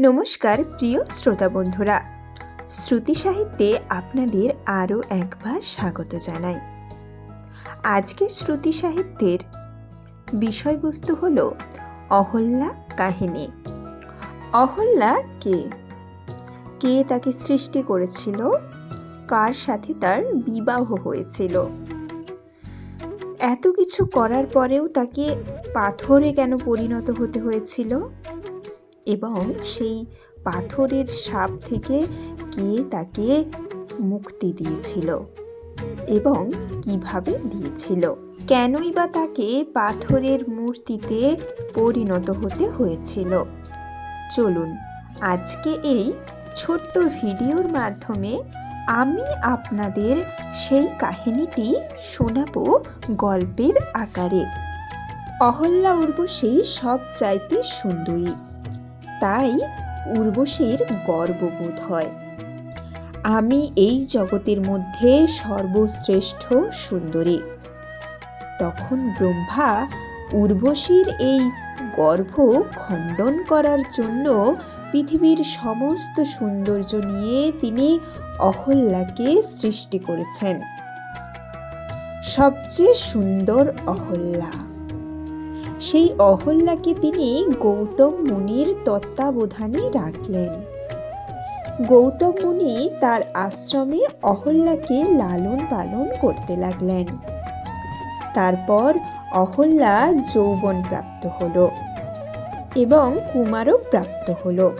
নমস্কার, প্রিয় শ্রোতা বন্ধুরা। শ্রুতি সাহিত্যে আপনাদের আরও একবার স্বাগত জানাই। আজকে শ্রুতি সাহিত্যের বিষয়বস্তু হল অহল্যা কাহিনী। অহল্যা কে? কে তাকে সৃষ্টি করেছিল? কার সাথে তার বিবাহ হয়েছিল? এত কিছু করার পরেও তাকে পাথরে কেন পরিণত হতে হয়েছিল? এবং সেই পাথরের সাপ থেকে কে তাকে মুক্তি দিয়েছিল এবং কীভাবে দিয়েছিল? কেনই বা তাকে পাথরের মূর্তিতে পরিণত হতে হয়েছিল? চলুন, আজকে এই ছোট্ট ভিডিওর মাধ্যমে আমি আপনাদের সেই কাহিনীটি শোনাবো গল্পের আকারে। অহল্যা উর্বশী সব চাইতে সুন্দরী। তাই উর্বশীর গর্ববোধ হয়। আমি এই জগতের মধ্যে সর্বশ্রেষ্ঠ সুন্দরী। তখন ব্রহ্মা উর্বশীর এই গর্ভ খণ্ডন করার জন্য পৃথিবীর সমস্ত সৌন্দর্য নিয়ে তিনি অহল্যাকে সৃষ্টি করেছেন। সবচেয়ে সুন্দর অহল্যা। সেই অহল্যাকে তিনি গৌতম মুনির তত্ত্বাবধানে রাখলেন। গৌতম মুনি তার আশ্রমে অহল্যাকে লালন পালন করতে লাগলেন। তারপর অহল্যা যৌবন প্রাপ্ত হল এবং কুমারও প্রাপ্ত হল।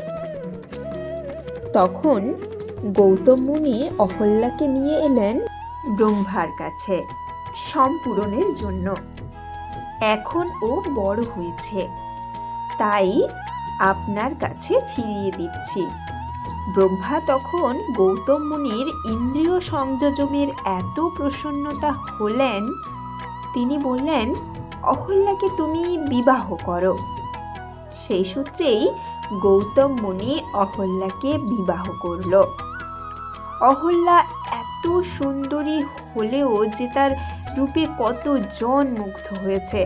তখন গৌতম মুনি অহল্যাকে নিয়ে এলেন ব্রহ্মার কাছে সম্পূরণের জন্য। এখন ও বড় হয়েছে। তাই আপনার কাছে ফিরিয়ে দিচ্ছি। ব্রহ্মা তখন গৌতম মুনির ইন্দ্রিয় সংযোজমের এত প্রসন্নতা হলেন, তিনি বললেন, অহল্যাকে তুমি বিবাহ করো। সেই সূত্রেই গৌতম মুনি অহল্যাকে বিবাহ করল। অহল্যা এত সুন্দরী হলেও যে তার রূপে কতজন মুগ্ধ হয়েছে।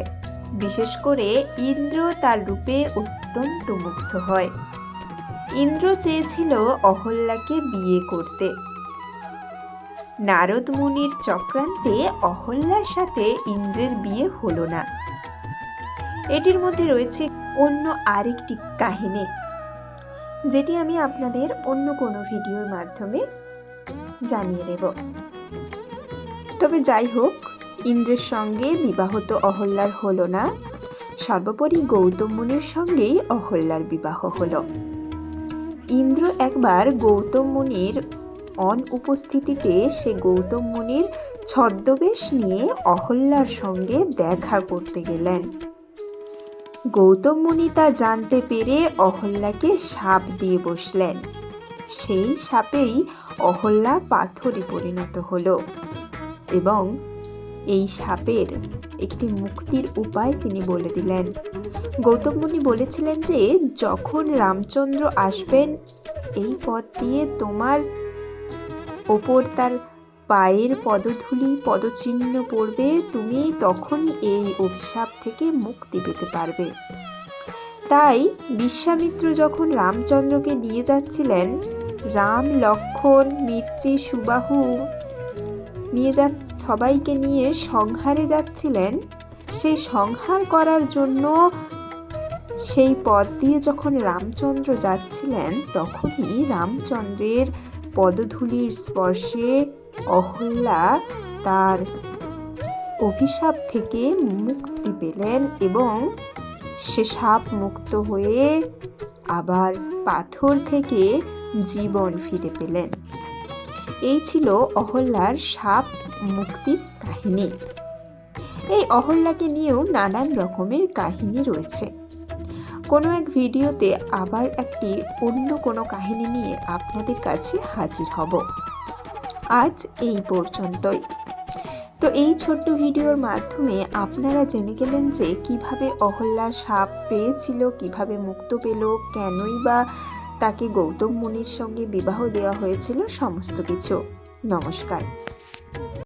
বিশেষ করে ইন্দ্র তার রূপে অত্যন্ত মুগ্ধ হয়। ইন্দ্র চেয়েছিল অহল্যাকে বিয়ে করতে। নারদ মুনির চক্রান্তে অহল্যার সাথে ইন্দ্রের বিয়ে হলো না। এটির মধ্যে রয়েছে অন্য আরেকটি কাহিনী, যেটি আমি আপনাদের অন্য কোনো ভিডিওর মাধ্যমে জানিয়ে দেব। তবে যাই হোক ইন্দ্রের সঙ্গে বিবাহ তো অহল্যার হলো না, সর্বোপরি গৌতম মুনির সঙ্গেই অহল্যার বিবাহ হলো। ইন্দ্র একবার গৌতম মুনির অনুপস্থিতিতে সে গৌতম মুনির ছদ্মবেশ নিয়ে অহল্যার সঙ্গে দেখা করতে গেলেন। গৌতম মুনি তা জানতে পেরে অহল্যাকে সাপ দিয়ে বসলেন। সেই সাপেই অহল্যা পাথরে পরিণত হল এবং এই সাপের একটি মুক্তির উপায় তিনি বলে দিলেন। গৌতম মুনি বলেছিলেন যে, যখন রামচন্দ্র আসবেন, এই পথ দিয়ে তোমার ওপর তার পায়ের পদধূলি, পদচিহ্ন পড়বে, তুমি তখন এই অভিশাপ থেকে মুক্তি পেতে পারবে। তাই বিশ্বামিত্র যখন রামচন্দ্রকে নিয়ে যাচ্ছিলেন, রাম লক্ষণ, মির্চি, সুবাহু নিয়ে যা, সবাইকে নিয়ে সংহারে যাচ্ছিলেন। সেই সংহার করার জন্য সেই পথ দিয়ে যখন রামচন্দ্র যাচ্ছিলেন, তখনই রামচন্দ্রের পদধূলির স্পর্শে অহল্যা তার অভিশাপ থেকে মুক্তি পেলেন এবং সে সাপ মুক্ত হয়ে আবার পাথর থেকে জীবন ফিরে পেলেন। এই ছিল অহল্যার সাপ মুক্তির কাহিনী। এই অহল্যাকে নিয়েও নানান রকমের কাহিনী রয়েছে। কোনো এক ভিডিওতে আবার একটি অন্য কোনো কাহিনী নিয়ে আপনাদের কাছে হাজির হব। আজ এই পর্যন্তই। তো এই ছোট্ট ভিডিওর মাধ্যমে আপনারা জেনে গেলেন যে কীভাবে অহল্যা সাপ পেয়েছিল, কীভাবে মুক্ত পেল, কেনই বা তাকে গৌতম মুনির সঙ্গে বিবাহ দেওয়া হয়েছিল সমস্ত কিছু। নমস্কার।